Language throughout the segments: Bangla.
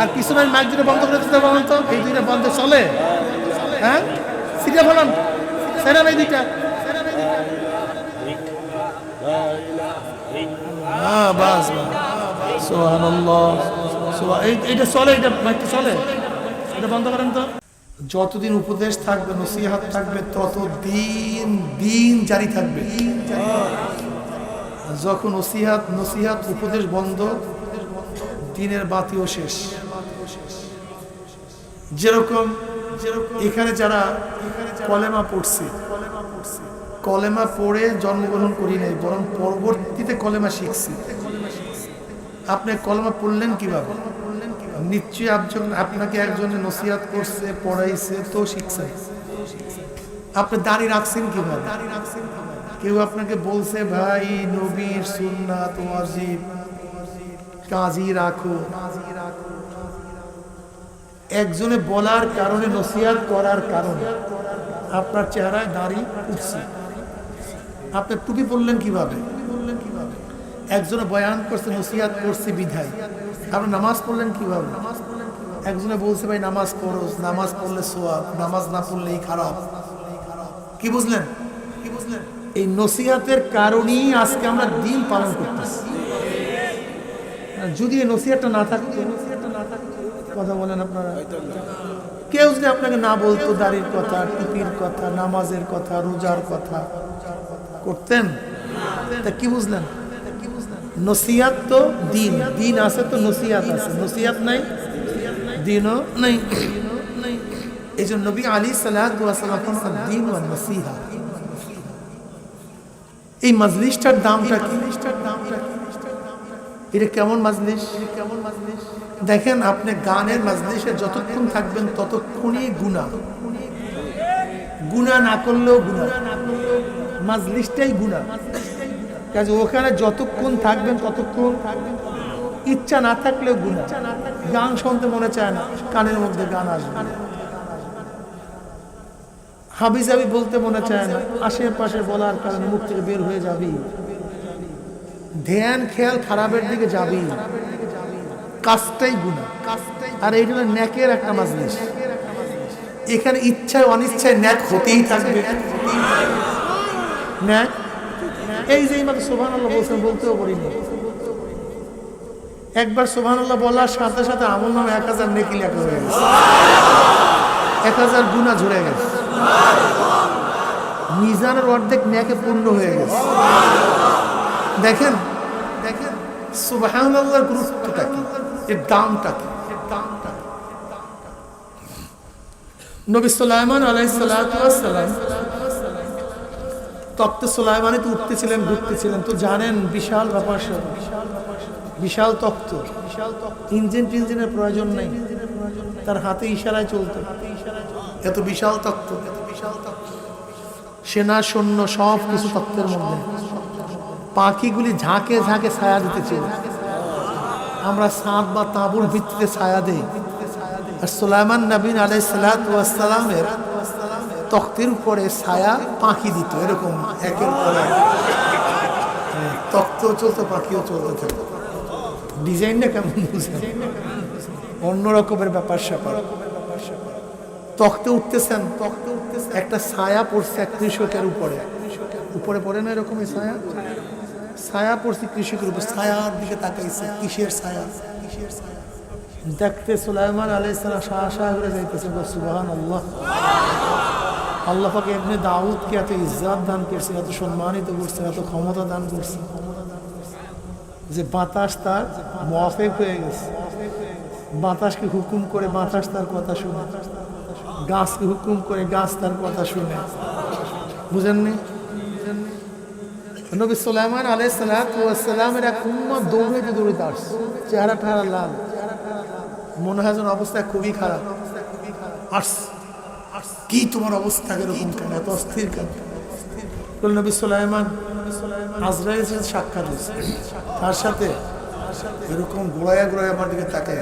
আর পিছনের মাইক দুটো বন্ধ করে দিতে বলুন তো। এই দুইটা বন্ধ চলে? হ্যাঁ? সিটা বলুন সেরা এই দুইটা। হ্যাঁ বাস চলে এটা মাইকটা চলে। বন্ধ তো। যতদিন উপদেশ থাকবে, নসিহাত থাকবে তত দিন দিন জারি থাকবে। যখন নসিহাত নসিহাত, উপদেশ বন্ধ দিনের বাতিও শেষ। যেরকম এখানে যারা কলেমা পড়ছে, কলেমা পড়ে জন্মগ্রহণ করি নাই, বরং পরবর্তীতে কলেমা শিখছি। আপনি কলেমা পড়লেন কীভাবে? নিশ্চয়ই একজন আপনাকে একজন নসিহাত করছে, পড়াইছে, তো শিখছে। আপনি দাঁড়িয়ে রাখছেন কীভাবে? কেউ আপনাকে বলছে, ভাই, নবীর সুন্নাত ওয়াজিব। কাজী রাখো। একজনে বলার কারণে, নসিহাত করার কারণে আপনার চেহারায় দাড়ি উঠছে। আপনি টুপি পরলেন কীভাবে? একজনে বয়ান করছে, নসিহাত করছে বিধায়। আপনি নামাজ পড়লেন কীভাবে? একজনে বলছে, ভাই, নামাজ পড়ো, নামাজ পড়লে সোয়াব, নামাজ না পড়লেই খারাপ। কি বুঝলেন কি বুঝলেন? এই নসিহাতের কারণেই আজকে আমরা দিন পালন করতেছি। যদি এই নসিহাতটা না থাকতো কথা বলেন আপনারা। কেউ যদি আপনাকে না বলতো দাড়ির কথা, টুপির কথা, নামাজের কথা, রোজার কথা, করতেন? তা কি বুঝলেন? নসিহাত তো দিন। দিন আছে তো নসিহাত আছে। নসিহাত নাই? দিনও নাই। এই জন্য নবী আলী সাল্লাম দিন ও নসিহা এই মাজলিসটার দামটা কি? এটা কেমন মাজলিস? কেমন মাজলিস দেখেন আপনি গানের মাজলিসে যতক্ষণ থাকবেন ততক্ষণই গুণা গুণা না করলেও গুণা মাজলিসটাই গুণা কাজে ওখানে যতক্ষণ থাকবেন ততক্ষণ ইচ্ছা না থাকলেও গুণা গান শুনতে মনে চায় না, কানের মধ্যে গান আসবে। হাবি জাবি বলতে মনে চায় না, আশেপাশে বলার কারণে মুখ থেকে বের হয়ে যাবি। ধ্যান, খেয়াল খারাপের দিকে যাবি। কাজটাই গুণা। আর এই জন্য ন্যাকের একটা মাজলিস। এখানে ইচ্ছায় অনিচ্ছায় ন্যাক হতেই থাকবে। ন্যাক? এই যে মাত্র সোভান আল্লাহ বলছেন, বলতেও পারিনি। একবার সোভান আল্লাহ বলার সাথে সাথে আমল নামে এক হাজার নেকি লেখা হয়ে গেছে। এক হাজার গুণা ঝরে গেছে। মিজানের অর্ধেক ন্যাকে পূর্ণ হয়ে গেছে। দেখেন দেখেন সুবাহান গুরুত্বটা কি? এর দামটা কি? নবী সুলাইমান আলাইসালাম তপ্ত সুলাইমানে তো উঠতেছিলেন, ঘুরতেছিলেন। তো জানেন, বিশাল ব্যাপার সব বিশাল তপ্ত ইঞ্জিন টিঞ্জিনের প্রয়োজন নেই। তার হাতে ইশারায় চলতো। এত বিশাল তত্ত্ব এত বিশাল তত্ত্ব সেনা, সৈন্য সব কিছু তত্ত্বের মধ্যে। পাখিগুলি ঝাঁকে ঝাঁকে ছায়া দিতেছিল আমরা সাঁত বা তাঁবুর ভিত্তিতে ছায়া দেই। আর সুলাইমান নবীন আলাই সালাতামের তক্তের উপরে ছায়া পাখি দিত, এরকম একের পর এক। তক্তও চলতো, পাখিও চলতে। থাকতো ডিজাইনটা কেমন অন্য রকমের ব্যাপার স্যাপার। তক্তে উঠতেছেন তক্তে উঠতেছেন, একটা ছায়া পড়ছে এক কৃষকের উপরে। উপরে পড়ে না এরকমই ছায়া? ছায়া পড়ছে কৃষকের উপর, ছায়ার দিকে তাকাইছে, কিসের ছায়া? কিসের ছায়া দেখতে সুলাইমান আলাইসালাম শাহ শাহ করে যাইতেছে সুবাহান আল্লাহ আল্লাহ পাকে এমনি দাউদকে এত ইজ্জাত দান করছে, এত সম্মানিত করছে, এত ক্ষমতা দান করছে, যে বাতাস তার মফেক হয়ে গেছে। বাতাসকে হুকুম করে বাতাস তার কথা শুনে, গাছকে হুকুম করে গাছ তার কথা শুনে। বুঝেননি? নবী সুলাইমান আলাই সালাতামের এক উম্মত দৌড়াইতে দৌড়াইতে আসছে চেহারা টেহারা লাল। মনে হয় যেন অবস্থা খুবই খারাপ। কি তোমার অবস্থা এরকম কেন? এত অস্থির কেন? নবী সুলাইমান, আজরাইল সাক্ষাৎ হয়েছে, তার সাথে এরকম গোড়ায়া গোড়ায় আমার দিকে তাকাই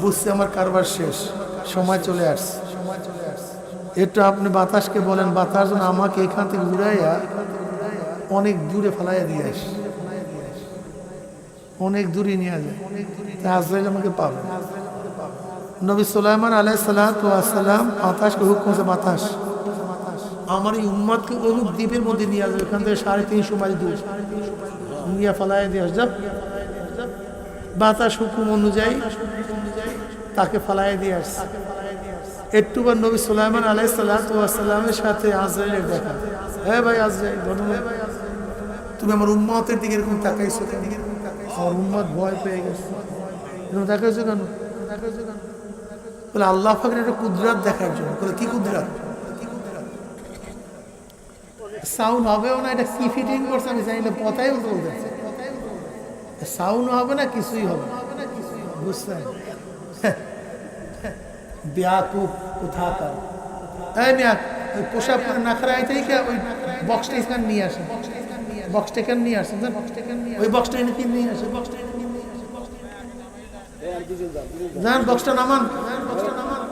বুঝছে আমার কারবার শেষ, সময় চলে আসছে। একটু আপনি বাতাসকে বলেন, বাতাস আমাকে এখান থেকে উড়াইয়া অনেক দূরে ফেলাইয়া দিয়ে আস। অনেক দূরে নিয়ে যায়। তা আজরাইল আমাকে পাবে। নবী সুলাইমান আলাই সালাম বাতাসকে হুকুম আছে বাতাস। আমার এই উম্মাদকে অমুক দ্বীপের মধ্যে নিয়ে আসবে। এখান থেকে সাড়ে তিনশো মাইল দূর। নিয়ে ফালাই দিয়ে আসবে। বাতাস হুকুম অনুযায়ী তাকে ফালাই দিয়ে আসছে। একটু বার নবী সুলাইমান আলাই সাল্লামের সাথে আজরাইলের দেখা। হ্যাঁ ভাই আজরাইল ধন্যবাদ তুমি আমার উম্মতের দিকে এরকম তাকাইছো কেন? আমার উম্মত ভয় পেয়ে গেছে। এরকম তাকাইছো কেন? বলে আল্লাহ ফাঁকের একটা কুদরাত দেখার জন্য। বলে কি কুদরাত? সাউন্ড হবেও না এটা কি ফিটিং করছে আমি জানি না পতাই বলতেছে। সাউন্ড হবে না কিছুই হবে না। বুঝছেন? ব্যাকুব কোথাকার? এই মিয়া ওই পোশাক পরে না খারাই থেকে ওই বক্সটা এখানে নিয়ে আসেন। বক্সটা এখানে নিয়ে আসেন জান? ওই বক্সটা এনে কিনে নিয়ে আসেন বক্সটা এনে কিনে নিয়ে যান বক্সটা নামান। বক্সটা নামান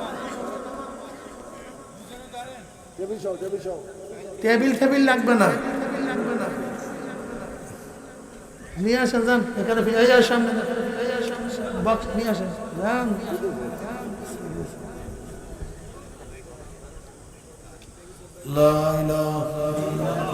টেবিল টেবিল লাগবে না। নিয়ে আসেন যান এখানে ফি- এই যার সামনে বক্স নিয়ে আসেন। যান। লা ইলাহা ইল্লাল্লাহ।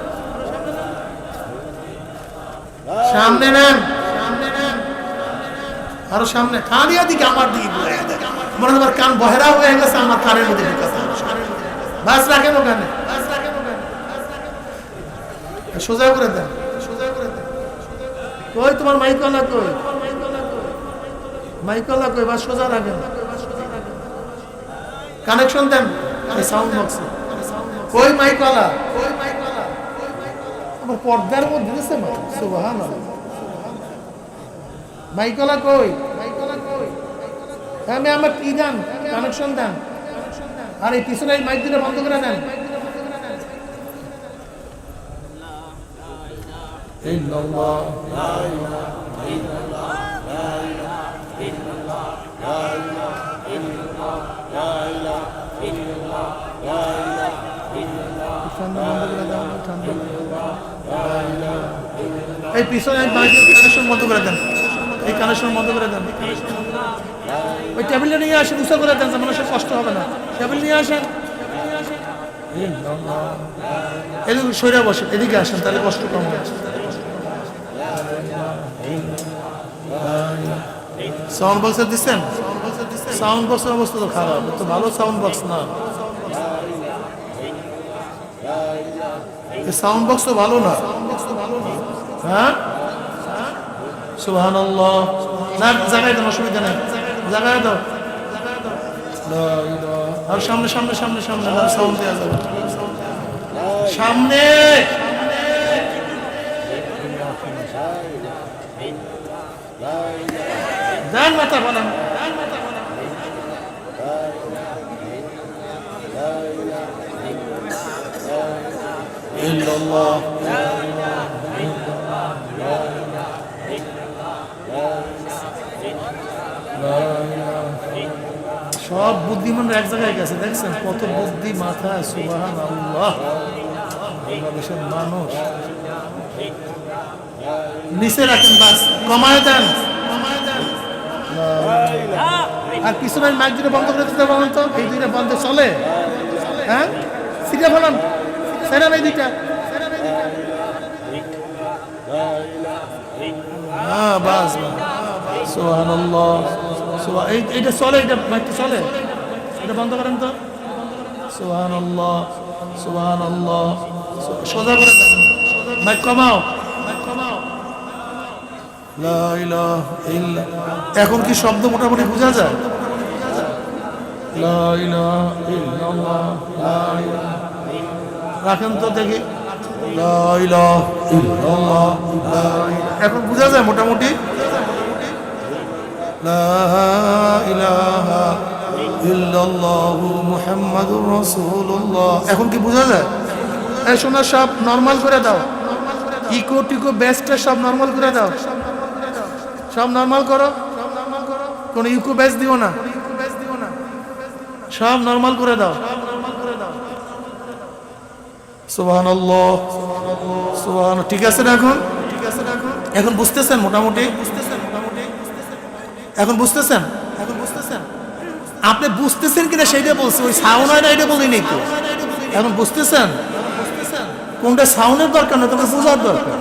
সামনে নেন। আরও সামনে। কানিয়া দিকে আমার দিকে ঘুরে দেয়। মনে আমার কান বহেরা হয়ে গেছে, আমার কানের মধ্যে ঢুকাতে বাস রাখেন ওখানে। সোজা করে দেন। কই তোমার মাইকলা কই? মাইকলা কই? বাস সোজা রাখেন। কানেকশন দেন। সাউন্ড বক্সে কই মাইকলা কই মাইকলা? আমার পর্দার মধ্যে দিছে মা সুবহান মাইকলা কই? মাইকলা কই আমি আমার কি দেন? কানেকশন দেন। আর এই পিছনে মাইক দিলে বন্ধ করে দেন। ঠান্ডা এই পিছনে কানেকশন বন্ধ করে দেন। এই কানেকশন বন্ধ করে দেন। ওই টেবিলটা নিয়ে আসেন, উঁচা করে দেন সে কষ্ট হবে না। টেবিল নিয়ে আসেন। এদিকে সরে বসেন এদিকে আসেন, তাহলে কষ্ট কম হবে। সাউন্ড বক্সে দিচ্ছেন সাউন্ড বক্সের অবস্থা তো খারাপ তো ভালো সাউন্ড বক্স না। সাউন্ড বক্স তো ভালো না। হ্যাঁ সুবহান না জায়গায় দেন অসুবিধা নেই জায়গায় দাও লা ইলাহা- আর সামনে সামনে সামনে সামনে সাউন্ড দেওয়া যাবে সামনে দেন মাথা বলেন ইল্লাল্লাহ সব বুদ্ধিমানরা এক জায়গায় গেছে, দেখছেন? কত বুদ্ধি মাথায় সুবাহান আল্লাহ বাংলাদেশের মানুষ। নিচে রাখেন বাস, কমায় দেন। আর পিছনের মাইক দুটো বন্ধ করে দিতে বলেন তো, এই দুইটা বন্ধ চলে। হ্যাঁ? সিটে বলেন সেরা নেই দুইটা। হ্যাঁ বাস সোহান এই এইটা চলে এটা মাইকটা চলে। এটা বন্ধ করেন তো। সোহান সোহান সোজা করে মাইক কমাও। এখন কি শব্দ মোটামুটি বোঝা যায়? রাখেন তো দেখি। এখন বোঝা যায় মোটামুটি? মুহাম্মাদুর রাসূলুল্লাহ। এখন কি বোঝা যায়? এই শোনা, সব নরমাল করে দাও। ইকো টিকো বেস্টটা সব নরমাল করে দাও। সব নরমাল করো। কোনো ইকো বেস্ট দিও না। সব নরমাল করে দাও। সুবহান সুবহান ঠিক আছে না এখন? এখন বুঝতেছেন মোটামুটি? এখন বুঝতেছেন? এখন বুঝতেছেন আপনি বুঝতেছেন কিনা সেইটা বলছি, ওই সাউন্ড হয় না এটা বলিনি তো। এখন বুঝতেছেন? কোনটা সাউন্ডের দরকার না তোকে বোঝার দরকার?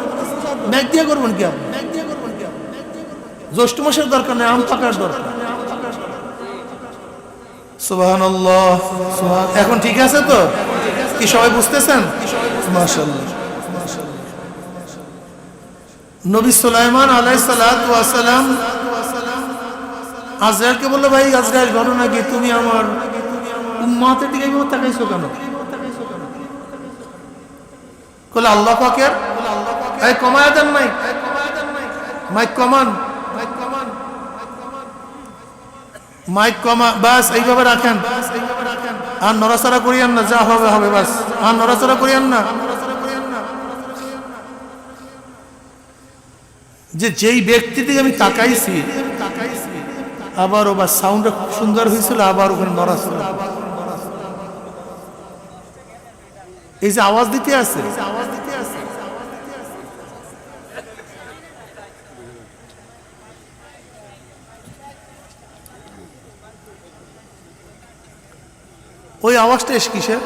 ম্যাক দিয়ে করবেন কি আপনি? জ্যৈষ্ঠ মাসের দরকার নেই আম পাকার দরকার? এখন ঠিক আছে তো? কি সবাই বুঝতেছেন? মাশাল্লাহ নবী সুলাইমান আলাই সালাম আজরাইলকে বলল, ভাই, আজরাইল ঘটনা কি তুমি আমার উম্মাতের দিকে তাকাইছো কেন? কলে আল্লাহ পাকের এই কমায় দেন মাইক। মাইক কমান। মাইক কমা, বাস, এইভাবে রাখেন। আর নড়াচড়া করিয়েন না, যা হবে হবে, বাস। আর নড়াচড়া করিয়েন না। যে যেই ব্যক্তি দিকে আমি তাকাইছি আবার ও বা সাউন্ডটা খুব সুন্দর হয়েছিল আবার ওখানে নড়াচড়া এই যে আওয়াজ দিতে আছে? ওই আওয়াজটা এস কিসে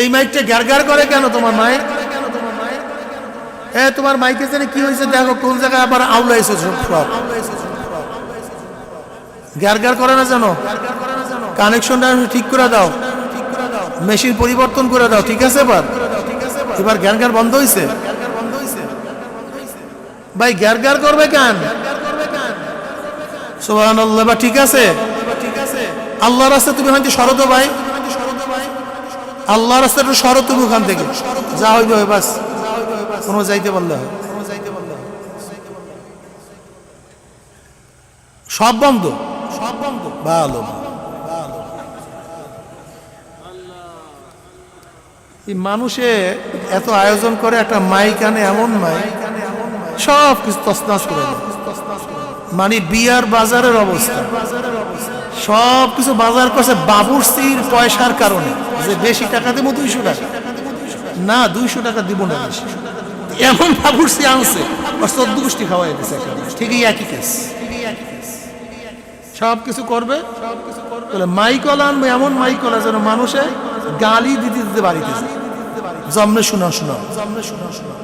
এই মাইকটা গ্যার করে কেন তোমার মায়ের? এ, তোমার মাইকের জন্য কি হয়েছে, দেখো কোন জায়গায় আবার আউলাইছে সব সব। গ্যার গ্যার করে না জানো? কানেকশনটা ঠিক করে দাও। মেশিন পরিবর্তন করে দাও, ঠিক আছে এবার? এবার গ্যার গ্যার বন্ধ হয়েছে ভাই গ্যার গ্যার করবে কেন? সোহান বা ঠিক আছে? আল্লাহর রাস্তা তুমি হয়তো সরত ভাই। আল্লাহর রাস্তা একটু সরো তুমি ওখান থেকে। যা হইবে বাস। কোনো যাইতে হয়। সব বন্ধ? সব বন্ধ? ভালো। মানুষে এত আয়োজন করে, একটা মাইক আনে, এমন মাইক, সব কিছু তসনাস করে মানে বিয়ার বাজারের অবস্থা। সব কিছু বাজার করছে বাবুরসির পয়সার কারণে। যে বেশি টাকা দেবো দুইশো টাকা। না, দুইশো টাকা দিব না এমন বাবুরসি আনছে। চোদ্দ গোষ্ঠী খাওয়াই দিছে ঠিকই একই কেস সব কিছু করবে? বলে মাইকল আনবে, এমন মাইকল যেন মানুষে গালি দিতে দিতে বাড়িতে জমনে শোনা শোনা। জমনে শোনা শোনা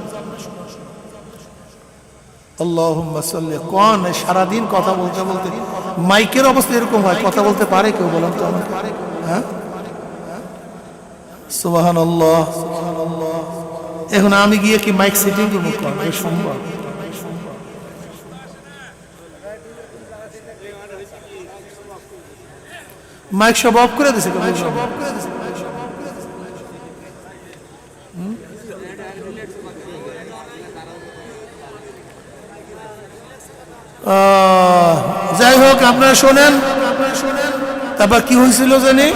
সারাদিন কথা বলতে বলতে মাইকের অবস্থা এরকম হয়, কথা বলতে পারে কেউ বলেন তো হ্যাঁ? সুবাহান এখন আমি গিয়ে কি মাইক সেটিং করব? সম্ভব। মাইক সব অফ করে দিছে যাই হোক, আপনারা শোনেন। তারপর কি হয়েছিল জানি?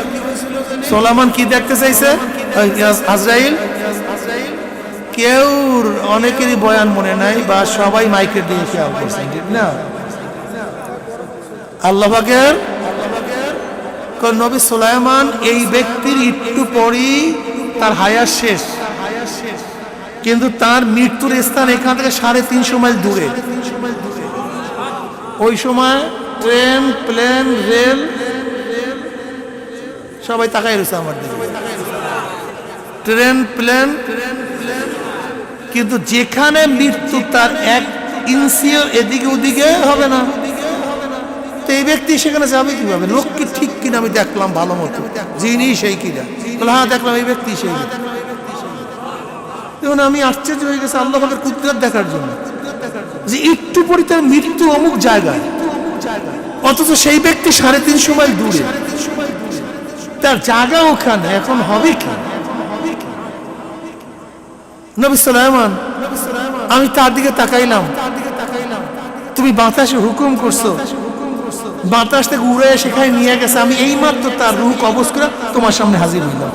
সোলামান কি দেখতে চাইছে? আজরাইল কেউ অনেকেরই বয়ান মনে নাই বা সবাই মাইকের দিয়ে খেয়াল করছেন, ঠিক না? আল্লাহ পাকের কোন নবী সুলাইমান এই ব্যক্তির একটু পরই তার হায়ার শেষ। কিন্তু তার মৃত্যুর স্থান এখান থেকে সাড়ে তিনশো মাইল দূরে। ওই সময় ট্রেন, প্লেন, রেল সবাই তাকাই রয়েছে আমার দিকে। ট্রেন, প্লেন কিন্তু যেখানে মৃত্যু, তার এক ইঞ্চিও এদিকে ওদিকে হবে না। তো এই ব্যক্তি সেখানে যাবে কীভাবে? লোক কি ঠিক কিনা আমি দেখলাম ভালো মতো। যিনি সেই কিনা। বলে হ্যাঁ দেখলাম এই ব্যক্তি সেই দেখুন, আমি আশ্চর্য হয়ে গেছে আল্লাহ পাকের কুদরত দেখার জন্য। যে একটু পরে তার মৃত্যু অমুক জায়গায়। অথচ সেই ব্যক্তি সাড়ে তিনশো মাইল দূরে। তার জায়গা ওখানে, এখন হবে কি? নবী সুলাইমান, আমি তার দিকে তাকাইলাম। তুমি বাতাসে হুকুম করছ। বাতাস থেকে উড়ে সেখানে নিয়ে গেছে। আমি এইমাত্র তার রুহ কবজ করে তোমার সামনে হাজির হইলাম।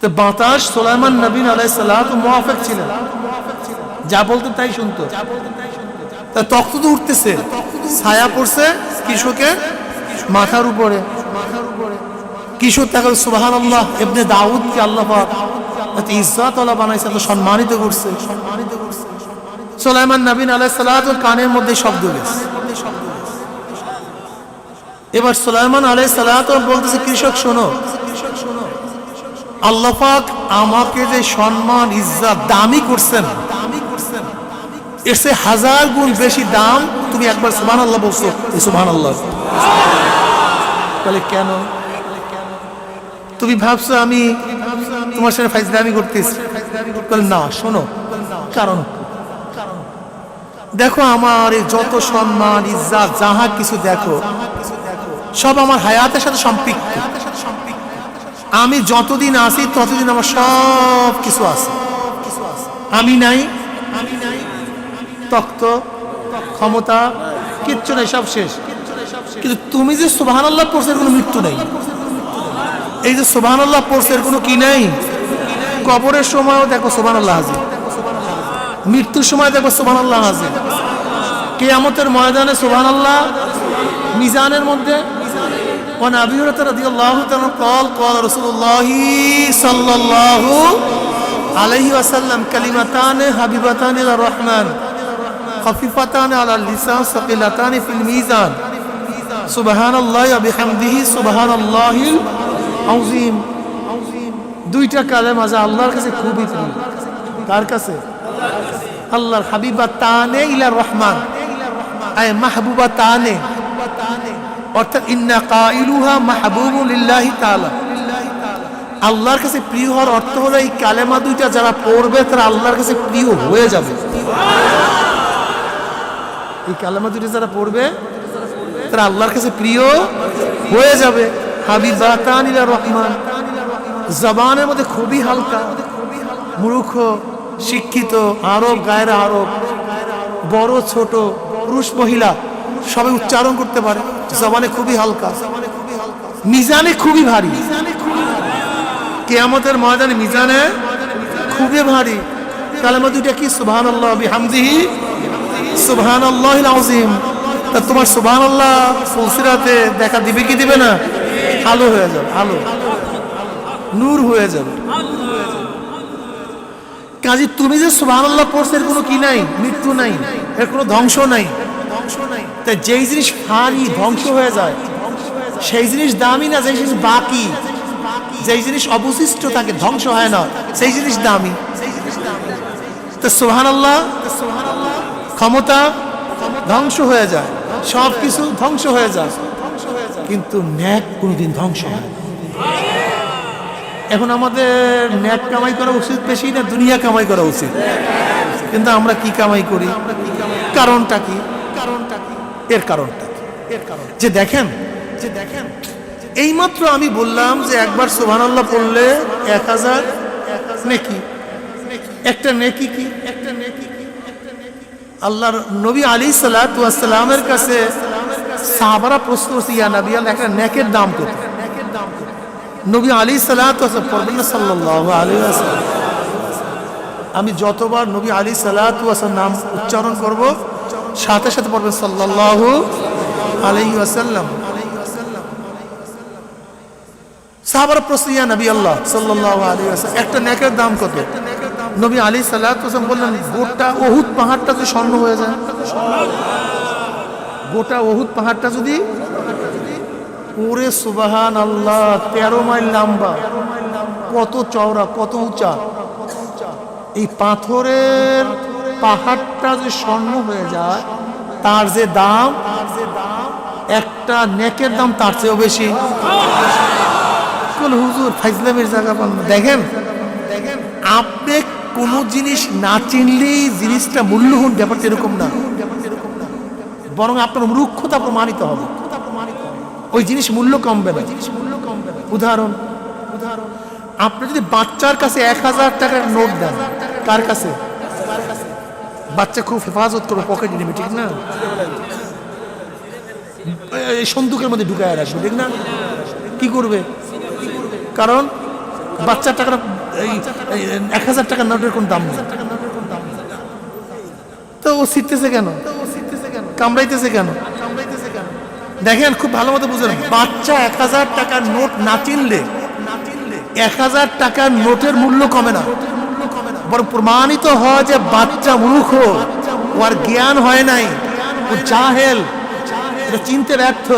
তো বাতাস সোলাইমান নবীন আলাই সালাত মোয়াফেক ছিলেন যা বলতো তাই শুনতো। তা তক্ত তো উঠতেছে। ছায়া পড়ছে কৃষকের মাথার উপরে। কিশোর তাকে সুবাহান আল্লাহ এমনি দাউদকে আল্লাহ এত বানাইছে, এত সম্মানিত করছে। সম্মানিত করছে সোলাইমান নবীন কানের মধ্যে শব্দ গেছে। এবার সোলাইমান সালাত বলতেছে, কৃষক শোনো আমাকে যে সম্মান, ইজ্জত, দামি করছেন, এর সে হাজার গুণ বেশি দাম তুমি একবার সুবহান আল্লাহ বলছো, এই সুবহান আল্লাহ বলে কেন? তুমি ভাবছ আমি তোমার সাথে ফাইজলামি করতেছি। না, শোনো, কারণ দেখো, আমার যত সম্মান, ইজ্জাত, যাহা কিছু দেখো, সব আমার হায়াতের সাথে সম্পৃক্ত। আমি যতদিন আছি, ততদিন আমার সব কিছু আছে। আমি নাই, তক্ত, ক্ষমতা, কিচ্ছু নাই, সব শেষ। কিন্তু তুমি যে সুবাহান আল্লাহ পড়ছে, এর কোনো মৃত্যু নেই। এই যে সুবাহান আল্লাহ পড়ছে এর কোনো কি নেই কবরের সময়ও দেখো সুবাহান আল্লাহ হাজির মৃত্যুর সময় দেখো সুবাহান আল্লাহ হাজির কেয়ামতের ময়দানে সুবাহান আল্লাহ মিজানের মধ্যে وعن ابي هريره رضي الله تعالى قال قال رسول الله صلى الله عليه وسلم كلمتان حبيبتان الى الرحمن خفيفتان على اللسان ثقيلتان في الميزان سبحان الله وبحمده سبحان الله আউজিম, দুইটা কালেম আছে আল্লাহর কাছে খুবই প্রিয়। তার কাছে? আল্লাহর হাবিবা তানে ইলা রহমান। আয় মাহবুবা তানে। অর্থাৎ ইন্না কাইলুহা মাহবুবুল ইল্লাহি তাআলা। আল্লাহর কাছে প্রিয় হওয়ার অর্থ হলো এই কালেমা দুইটা যারা পড়বে তারা আল্লাহর কাছে প্রিয় হয়ে যাবে। এই কালেমা দুইটা যারা পড়বে তারা আল্লাহর কাছে প্রিয় হয়ে যাবে। হাবিবাতান ইলা রহমান। জবানের মধ্যে খুবই হালকা, মূর্খ, শিক্ষিত, আরব, গায়রা আরব, বড়, ছোট, পুরুষ, মহিলা, সবাই উচ্চারণ করতে পারে। জবানে খুবই হালকা। মিজানে খুবই ভারী। কেয়ামতের ময়দানে মিজানে খুবই ভারী। কালেমা দুইটা কি? সুবহান আল্লাহ বিহামদিহি। সুবহান আল্লাহ আজিম তা তোমার সুবহান আল্লাহ দেখা দিবে কি দিবে না? আলো হয়ে যাবে আলো নূর হয়ে যাবে। কাজে, তুমি যে সুবহান আল্লাহ পড়ছে, এর কোনো কি নাই? মৃত্যু নাই। এর কোনো ধ্বংস নাই। তাই যেই জিনিস ফানি ধ্বংস হয়ে যায়, সেই জিনিস দামি না, যেই জিনিস বাকি? যেই জিনিস অবশিষ্ট থাকে ধ্বংস হয় না, সেই জিনিস দামি। তো সোহান আল্লাহ ক্ষমতা ধ্বংস হয়ে যায় সব কিছু ধ্বংস হয়ে যায়। কিন্তু ন্যাক কোনোদিন ধ্বংস হয় এখন আমাদের ন্যাক কামাই করা উচিত, বেশি না, দুনিয়া কামাই করা উচিত। কিন্তু আমরা কি কামাই করি? কারণটা কি? কারণটা কি? এর কারণটা কি? এর কারণ যে দেখেন যে দেখেন, এইমাত্র আমি বললাম যে একবার সুবহানাল্লাহ পড়লে এক হাজার, নেকি? একটা নেকি কি? একটা নেকি কি? আল্লাহর নবী আলী সালামের কাছে সাহাবারা প্রশ্ন করছে, ইয়া নবী, আল্লাহ, একটা নেকের দাম কত? নবী আলী সালাত পড়বেন না সাল্লাহ আলী আমি যতবার নবী আলী সালাত নাম উচ্চারণ করব, সাথে সাথে পড়বেন সাল্লাহ আলাইহি আসাল্লাম সাহাবার প্রশ্ন, ইয়া নবী আল্লাহ সাল্লাহ আলী একটা নেকের দাম কত? নবী আলী সাল্লাহ বললেন, গোটা ওহুদ পাহাড়টা যদি স্বর্ণ হয়ে যায়। গোটা ওহুদ পাহাড়টা যদি ওরে সুবাহান আল্লাহ তেরো মাইল লম্বা, কত চওড়া, কত উঁচা। এই পাথরের পাহাড়টা যে স্বর্ণ হয়ে যায়, তার যে দাম, একটা নেকের দাম তার চেয়েও বেশি। হুজুর, ফাইজলামের জায়গা পান দেখেন দেখেন, আপনি কোনো জিনিস না চিনলেই জিনিসটা মূল্যহীন ব্যাপারটা এরকম না। বরং আপনার মূর্খতা প্রমাণিত হবে। ওই জিনিস মূল্য কমবে না। উদাহরণ উদাহরণ। আপনি যদি বাচ্চার কাছে এক হাজার টাকার নোট দেন, কার কাছে? বাচ্চা খুব হেফাজত করবে, পকেটে নেবে, ঠিক না? এই সন্দুকের মধ্যে ঢুকায় রাখবে, ঠিক না? কি করবে? কারণ বাচ্চার এই এই, এক হাজার টাকার নোটের কোন দাম নেই। তো ও শিখতেছে কেন? কামড়াইতেছে কেন? দেখেন, খুব ভালো মতো বুঝেন বাচ্চা এক হাজার টাকার নোট না চিনলে, এক হাজার টাকার নোটের মূল্য কমে না। বরং প্রমাণিত হয় যে বাচ্চা মূর্খ, ওর জ্ঞান হয় নাই চিনতে ব্যর্থ।